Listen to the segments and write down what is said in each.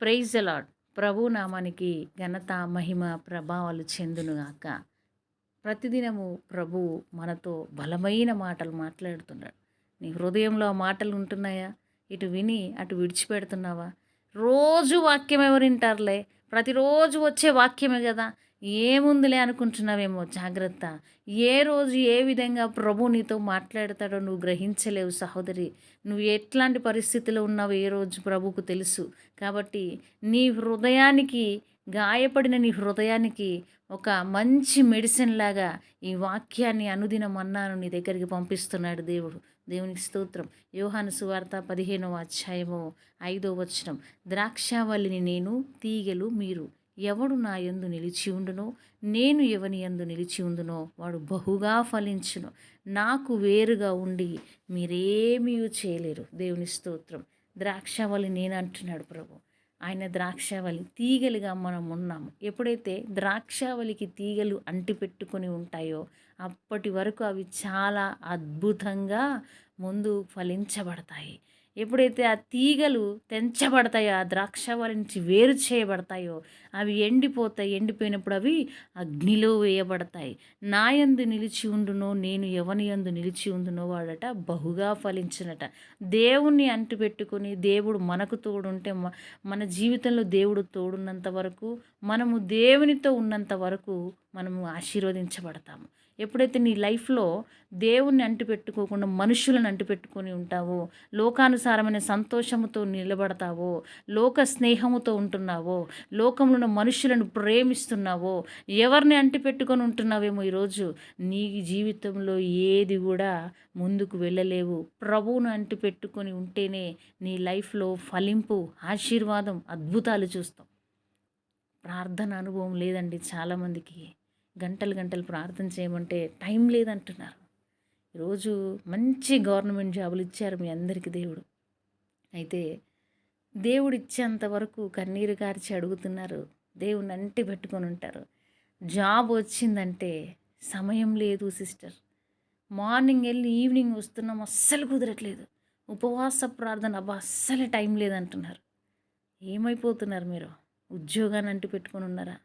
Praise అలాడ్ ప్రభు నామానికి ఘనత మహిమ ప్రభావాలు చెందునుగాక. ప్రతిదినము ప్రభు మనతో బలమైన మాటలు మాట్లాడుతున్నాడు. నీ హృదయంలో ఆ మాటలు ఉంటున్నాయా? ఇటు విని అటు విడిచిపెడుతున్నావా? రోజు వాక్యం ఎవరు వింటారులే? ప్రతిరోజు వచ్చే వాక్యమే కదా? ఏముందిలే అనుకుంటున్నావేమో జాగ్రత్త. ఏ రోజు ఏ విధంగా ప్రభు నీతో మాట్లాడతాడో నువ్వు గ్రహించలేవు సహోదరి. నువ్వు ఎట్లాంటి పరిస్థితిలో ఉన్నావో ఏ రోజు ప్రభుకు తెలుసు. కాబట్టి నీ హృదయానికి గాయపడిన నీ హృదయానికి ఒక మంచి మెడిసిన్ లాగా ఈ వాక్యాన్ని అనుదిన మన్నాను నీ దగ్గరికి పంపిస్తున్నాడు దేవుడు. దేవునికి స్తోత్రం. యోహాను సువార్త పదిహేనవ అధ్యాయము ఐదో వచనం. ద్రాక్షావల్లిని నేను తీగలు మీరు ఎవడు నా యందు నిలిచి ఉండునో నేను ఎవని యందు నిలిచి ఉండునో వాడు బహుగా ఫలించును. నాకు వేరుగా ఉండి మీరేమీ చేయలేరు. దేవుని స్తోత్రం. ద్రాక్షావళి నేను అంటున్నాడు ప్రభు. ఆయన ద్రాక్షావళి తీగలుగా మనం ఉన్నాము. ఎప్పుడైతే ద్రాక్షావళికి తీగలు అంటిపెట్టుకొని ఉంటాయో అప్పటి వరకు అవి చాలా అద్భుతంగా ముందు ఫలించబడతాయి. ఎప్పుడైతే ఆ తీగలు తెంచబడతాయో ఆ ద్రాక్షావళి నుంచి వేరు చేయబడతాయో అవి ఎండిపోతాయి. ఎండిపోయినప్పుడు అవి అగ్నిలో వేయబడతాయి. నాయందు నిలిచి ఉండునో నేను ఎవని యందు నిలిచి ఉండునో వాడట బహుగా ఫలించినట. దేవుణ్ణి అంటుపెట్టుకొని దేవుడు మనకు తోడుంటే మన జీవితంలో దేవుడు తోడున్నంత వరకు మనము దేవునితో ఉన్నంత వరకు మనము ఆశీర్వదించబడతాము. ఎప్పుడైతే నీ లైఫ్లో దేవుణ్ణి అంటిపెట్టుకోకుండా మనుషులను అంటిపెట్టుకొని ఉంటావో లోకానుసారమైన సంతోషముతో నిలబడతావో లోక స్నేహముతో ఉంటున్నావో లోకంలో ఉన్న మనుషులను ప్రేమిస్తున్నావో ఎవరిని అంటిపెట్టుకొని ఉంటున్నావేమో ఈరోజు నీ జీవితంలో ఏది కూడా ముందుకు వెళ్ళలేవు. ప్రభువును అంటిపెట్టుకొని ఉంటేనే నీ లైఫ్లో ఫలింపు ఆశీర్వాదం అద్భుతాలు చూస్తాం. ప్రార్థన అనుభవం లేదండి చాలామందికి. గంటలు గంటలు ప్రార్థన చేయమంటే టైం లేదంటున్నారు. ఈరోజు మంచి గవర్నమెంట్ జాబులు ఇచ్చారు మీ అందరికీ దేవుడు. అయితే దేవుడు ఇచ్చేంత వరకు కన్నీరు కార్చి అడుగుతున్నారు. దేవుని అంటి పెట్టుకొని ఉంటారు. జాబ్ వచ్చిందంటే సమయం లేదు సిస్టర్. మార్నింగ్ వెళ్ళి ఈవినింగ్ వస్తున్నాం అస్సలు కుదరట్లేదు. ఉపవాస ప్రార్థన అబ్బా అస్సలు టైం లేదంటున్నారు. ఏమైపోతున్నారు మీరు? ఉద్యోగాన్ని అంటి పెట్టుకొని ఉన్నారా?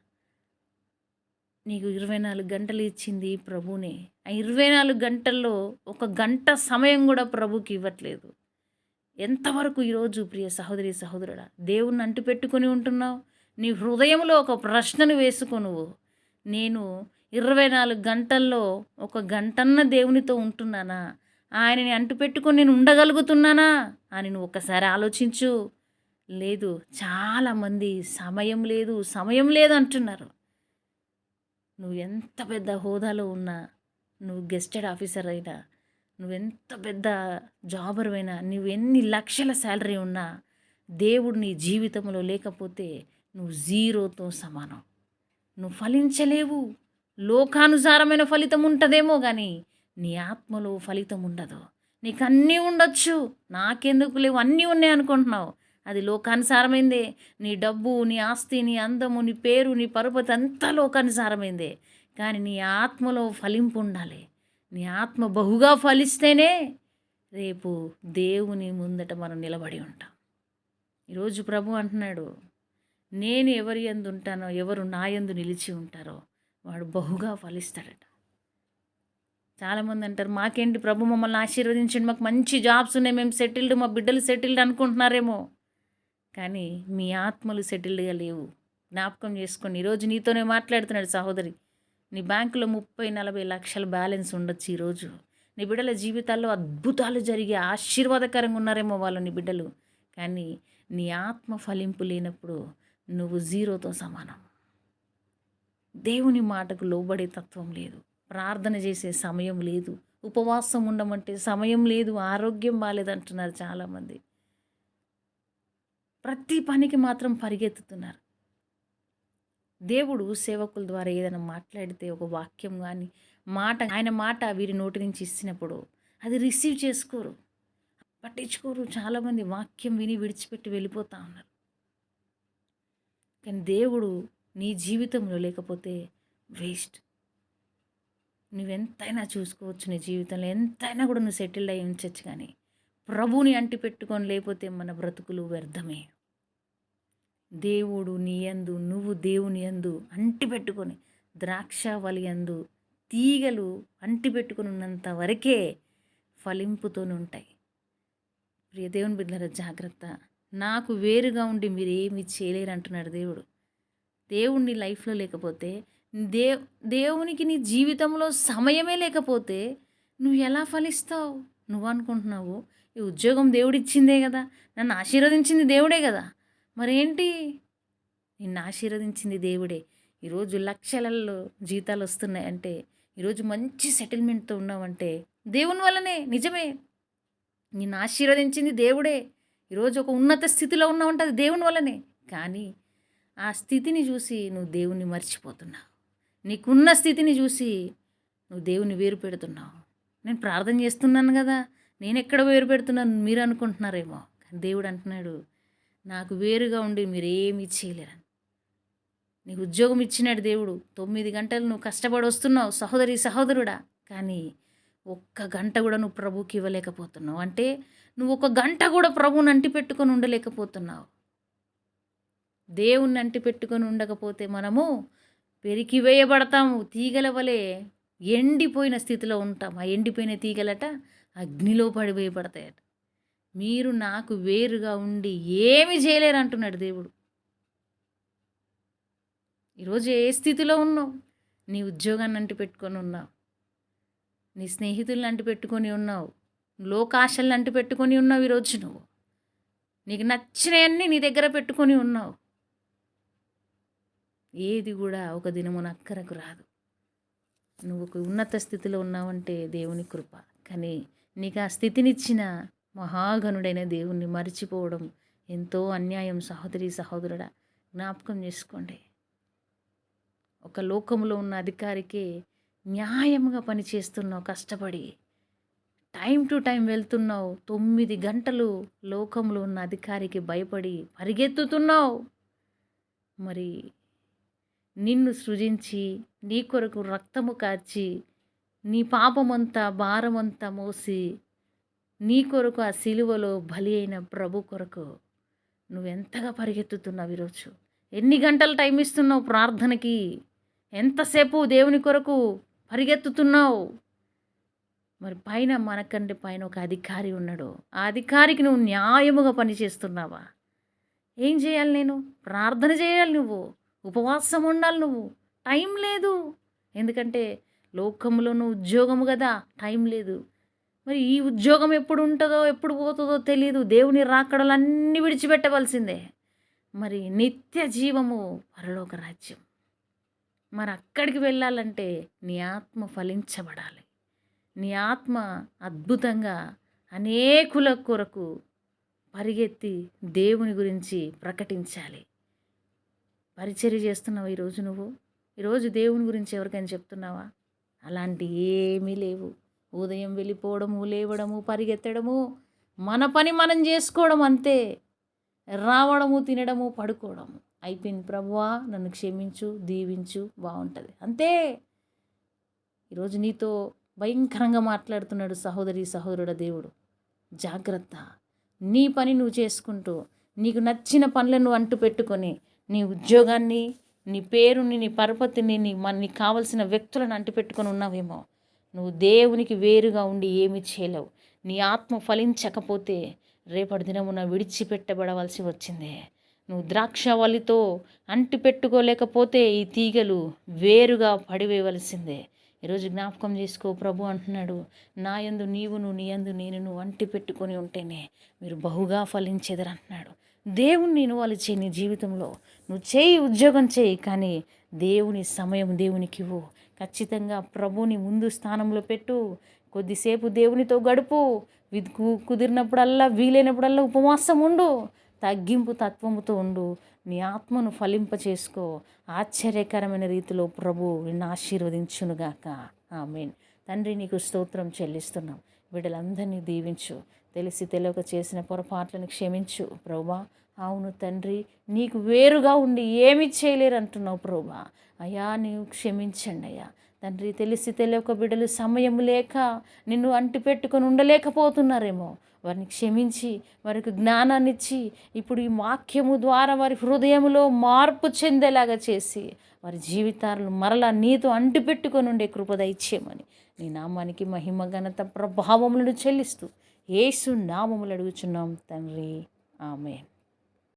నీకు ఇరవై నాలుగు గంటలు ఇచ్చింది ప్రభునే. ఆ ఇరవై నాలుగు గంటల్లో ఒక గంట సమయం కూడా ప్రభుకి ఇవ్వట్లేదు. ఎంతవరకు ఈరోజు ప్రియ సహోదరి సహోదరుడా దేవుణ్ణి అంటు పెట్టుకొని ఉంటున్నావు? నీ హృదయంలో ఒక ప్రశ్నను వేసుకొనువు నేను ఇరవై నాలుగు గంటల్లో ఒక గంటన్న దేవునితో ఉంటున్నానా? ఆయనని అంటు పెట్టుకొని నేను ఉండగలుగుతున్నానా? అని నువ్వు ఒకసారి ఆలోచించు. లేదు చాలామంది సమయం లేదు సమయం లేదు అంటున్నారు. నువ్వు ఎంత పెద్ద హోదాలో ఉన్నా నువ్వు గెస్టెడ్ ఆఫీసర్ అయినా నువ్వెంత పెద్ద జాబర్ అయినా నువ్వు ఎన్ని లక్షల శాలరీ ఉన్నా దేవుడు నీ జీవితంలో లేకపోతే నువ్వు జీరోతో సమానం. నువ్వు ఫలించలేవు. లోకానుసారమైన ఫలితం ఉంటుందేమో కానీ నీ ఆత్మలో ఫలితం ఉండదు. నీకు అన్నీ ఉండొచ్చు. నాకెందుకు లేవు? అన్నీ ఉన్నాయి అనుకుంటున్నావు. అది లోకానుసారమైందే. నీ డబ్బు నీ ఆస్తి నీ అందము నీ పేరు నీ పరుపతి అంతా లోకానుసారమైందే. కానీ నీ ఆత్మలో ఫలింపు ఉండాలి. నీ ఆత్మ బహుగా ఫలిస్తేనే రేపు దేవుని ముందట మనం నిలబడి ఉంటాం. ఈరోజు ప్రభు అంటున్నాడు నేను ఎవరి ఎందు ఉంటానో ఎవరు నా ఎందు నిలిచి ఉంటారో వాడు బహుగా ఫలిస్తాడట. చాలామంది అంటారు మాకేంటి ప్రభు మమ్మల్ని ఆశీర్వదించండి మాకు మంచి జాబ్స్ ఉన్నాయి మేము సెటిల్డ్ మా బిడ్డలు సెటిల్డ్ అనుకుంటున్నారేమో. కానీ మీ ఆత్మలు సెటిల్డ్గా లేవు. జ్ఞాపకం చేసుకోండి ఈరోజు నీతోనే మాట్లాడుతున్నాడు సహోదరి. నీ బ్యాంకులో ముప్పై నలభై లక్షల బ్యాలెన్స్ ఉండొచ్చు ఈరోజు నీ బిడ్డల జీవితాల్లో అద్భుతాలు జరిగి ఆశీర్వాదకరంగా ఉన్నారేమో వాళ్ళు నీ బిడ్డలు. కానీ నీ ఆత్మ ఫలింపు లేనప్పుడు నువ్వు జీరోతో సమానం. దేవుని మాటకు లోబడే తత్వం లేదు. ప్రార్థన చేసే సమయం లేదు. ఉపవాసం ఉండమంటే సమయం లేదు. ఆరోగ్యం బాగాలేదంటున్నారు చాలామంది. ప్రతి పనికి మాత్రం పరిగెత్తుతున్నారు. దేవుడు సేవకుల ద్వారా ఏదైనా మాట్లాడితే ఒక వాక్యం కానీ మాట ఆయన మాట వీరి నోటి నుంచి ఇచ్చినప్పుడు అది రిసీవ్ చేసుకోరు. పట్టించుకోరు. చాలామంది వాక్యం విని విడిచిపెట్టి వెళ్ళిపోతూ ఉన్నారు. కానీ దేవుడు నీ జీవితంలో లేకపోతే వేస్ట్. నువ్వెంతైనా చూసుకోవచ్చు నీ జీవితంలో. ఎంతైనా కూడా నువ్వు సెటిల్ అయి ఉంచవచ్చు కానీ ప్రభుని అంటి పెట్టుకొని లేకపోతే మన బ్రతుకులు వ్యర్థమే. దేవుడు నీ యందు నువ్వు దేవుని యందు అంటి పెట్టుకొని ద్రాక్ష యందు తీగలు అంటి పెట్టుకుని ఉన్నంత వరకే ఫలింపుతోనే ఉంటాయి. ప్రియ దేవుని బిడ్డల జాగ్రత్త. నాకు వేరుగా ఉండి మీరు ఏమి చేయలేరు అంటున్నాడు దేవుడు. దేవుణ్ణి లైఫ్లో లేకపోతే దే దేవునికి నీ జీవితంలో సమయమే లేకపోతే నువ్వు ఎలా ఫలిస్తావు? నువ్వు అనుకుంటున్నావు ఈ ఉద్యోగం దేవుడిచ్చిందే కదా నన్ను ఆశీర్వదించింది దేవుడే కదా. మరేంటి? నిన్ను ఆశీర్వదించింది దేవుడే. ఈరోజు లక్షలలో జీతాలు వస్తున్నాయంటే ఈరోజు మంచి సెటిల్మెంట్తో ఉన్నావంటే దేవుని వల్లనే నిజమే. నిన్ను ఆశీర్వదించింది దేవుడే. ఈరోజు ఒక ఉన్నత స్థితిలో ఉన్నావంటే అది దేవుని వల్లనే. కానీ ఆ స్థితిని చూసి నువ్వు దేవుణ్ణి మర్చిపోతున్నావు. నీకున్న స్థితిని చూసి నువ్వు దేవుని వేరు పెడుతున్నావు. నేను ప్రార్థన చేస్తున్నాను కదా నేను ఎక్కడ వేరు పెడుతున్నాను మీరు అనుకుంటున్నారేమో. కానీ దేవుడు అంటున్నాడు నాకు వేరుగా ఉండి మీరు ఏమీ చేయలేరని. నీకు ఉద్యోగం ఇచ్చినాడు దేవుడు తొమ్మిది గంటలు నువ్వు కష్టపడి వస్తున్నావు సహోదరి సహోదరుడా. కానీ ఒక్క గంట కూడా నువ్వు ప్రభుకి ఇవ్వలేకపోతున్నావు. అంటే నువ్వు ఒక గంట కూడా ప్రభుని అంటి పెట్టుకొని ఉండలేకపోతున్నావు. దేవుణ్ణి అంటి పెట్టుకొని ఉండకపోతే మనము పెరికి వేయబడతాము తీగల వలె. ఎండిపోయిన స్థితిలో ఉంటాం. ఆ ఎండిపోయిన తీగలట అగ్నిలో పడిపోయబడతాయట మీరు నాకు వేరుగా ఉండి ఏమి చేయలేరు అంటున్నాడు దేవుడు. ఈరోజు ఏ స్థితిలో ఉన్నావు? నీ ఉద్యోగాన్ని అంటి పెట్టుకొని ఉన్నావు. నీ స్నేహితులను అంటి పెట్టుకొని ఉన్నావు. లోకాశలను అంటి పెట్టుకొని ఉన్నావు ఈరోజు నువ్వు. నీకు నచ్చినవన్నీ నీ దగ్గర పెట్టుకొని ఉన్నావు. ఏది కూడా ఒక దినమున నక్కరకు రాదు. నువ్వు ఒక ఉన్నత స్థితిలో ఉన్నావంటే దేవుని కృప. కానీ నీకు ఆ స్థితినిచ్చిన మహాగణుడైన దేవుణ్ణి మరిచిపోవడం ఎంతో అన్యాయం సహోదరి సహోదరుడా. జ్ఞాపకం చేసుకోండి. ఒక లోకంలో ఉన్న అధికారికి న్యాయంగా పనిచేస్తున్నావు కష్టపడి. టైం టు టైం వెళ్తున్నావు తొమ్మిది గంటలు లోకంలో ఉన్న అధికారికి భయపడి పరిగెత్తుతున్నావు. మరి నిన్ను సృజించి నీ కొరకు రక్తము కార్చి నీ పాపమంతా భారమంతా మోసి నీ కొరకు ఆ సిలువలో బలి అయిన ప్రభు కొరకు నువ్వెంతగా పరిగెత్తుతున్నావు ఈరోజు? ఎన్ని గంటలు టైం ఇస్తున్నావు ప్రార్థనకి? ఎంతసేపు దేవుని కొరకు పరిగెత్తుతున్నావు? మరి పైన మనకంటే పైన ఒక అధికారి ఉన్నాడు. ఆ అధికారికి నువ్వు న్యాయముగా పనిచేస్తున్నావా? ఏం చేయాలి నేను? ప్రార్థన చేయాలి నువ్వు. ఉపవాసం ఉండాలి నువ్వు. టైం లేదు. ఎందుకంటే లోకంలో నువ్వు ఉద్యోగము కదా టైం లేదు. మరి ఈ ఉద్యోగం ఎప్పుడు ఉంటుందో ఎప్పుడు పోతుందో తెలియదు దేవుని రాకడలన్నీ విడిచిపెట్టవలసిందే. మరి నిత్య జీవము పరలోక రాజ్యం. మరి అక్కడికి వెళ్ళాలంటే నీ ఆత్మ ఫలించబడాలి. నీ ఆత్మ అద్భుతంగా అనేకుల కొరకు పరిగెత్తి దేవుని గురించి ప్రకటించాలి. పరిచర్య చేస్తున్నావు ఈరోజు నువ్వు? ఈరోజు దేవుని గురించి ఎవరికైనా చెప్తున్నావా? అలాంటి ఏమీ లేవు. ఉదయం వెళ్ళిపోవడము లేవడము పరిగెత్తడము మన పని మనం చేసుకోవడం అంతే. రావడము తినడము పడుకోవడము. అయిపోయింది ప్రభువా నన్ను క్షమించు దీవించు బాగుంటుంది. అంతే. ఈరోజు నీతో భయంకరంగా మాట్లాడుతున్నాడు సహోదరి సహోదరుడ దేవుడు. జాగ్రత్త. నీ పని నువ్వు చేసుకుంటూ నీకు నచ్చిన పనులను అంటు పెట్టుకొని నీ ఉద్యోగాన్ని నీ పేరుని నీ పరపతిని నీ మన నీకు కావలసిన వ్యక్తులను అంటిపెట్టుకొని ఉన్నావేమో. నువ్వు దేవునికి వేరుగా ఉండి ఏమి చేయలేవు. నీ ఆత్మ ఫలించకపోతే రేపటి దినమున విడిచిపెట్టబడవలసి వచ్చిందే. నువ్వు ద్రాక్షవల్లితో అంటి పెట్టుకోలేకపోతే ఈ తీగలు వేరుగా పడివేయవలసిందే. ఈరోజు జ్ఞాపకం చేసుకో ప్రభు అంటున్నాడు నా యందు నీవును నీ యందు నేను నువ్వు అంటి పెట్టుకొని ఉంటేనే మీరు బహుగా ఫలించేదరు అంటున్నాడు. దేవుణ్ణి ఇన్వాల్వ్ చేయి నీ జీవితంలో. నువ్వు చేయి ఉద్యోగం చేయి కానీ దేవుని సమయం దేవునికి ఇవ్వు. ఖచ్చితంగా ప్రభుని ముందు స్థానంలో పెట్టు. కొద్దిసేపు దేవునితో గడుపు. కుదిరినప్పుడల్లా వీలైనప్పుడల్లా ఉపవాసం ఉండు. తగ్గింపు తత్వముతో ఉండు. నీ ఆత్మను ఫలింప చేసుకో. ఆశ్చర్యకరమైన రీతిలో ప్రభు నిన్ను ఆశీర్వదించునుగాక. ఆమెన్. తండ్రి నీకు స్తోత్రం చెల్లిస్తున్నాం. వీళ్ళందరినీ దీవించు. తెలిసి తెలియక చేసిన పొరపాట్లను క్షమించు ప్రభా. అవును తండ్రి నీకు వేరుగా ఉండి ఏమి చేయలేరు అంటున్నావు ప్రభా. అయ్యా నీవు క్షమించండి అయ్యా. తండ్రి తెలిసి తెలియక బిడ్డలు సమయం లేక నిన్ను అంటిపెట్టుకొని ఉండలేకపోతున్నారేమో. వారిని క్షమించి వారికి జ్ఞానాన్ని ఇచ్చి ఇప్పుడు ఈ వాక్యము ద్వారా వారి హృదయంలో మార్పు చెందేలాగా చేసి వారి జీవితాలను మరలా నీతో అంటిపెట్టుకొని ఉండే కృపద ఇచ్చేయమని నీ నామానికి మహిమ ఘనత ప్రభావములను చెల్లిస్తూ ఏసు నామములు అడుగుచున్నాం తండ్రి. ఆమె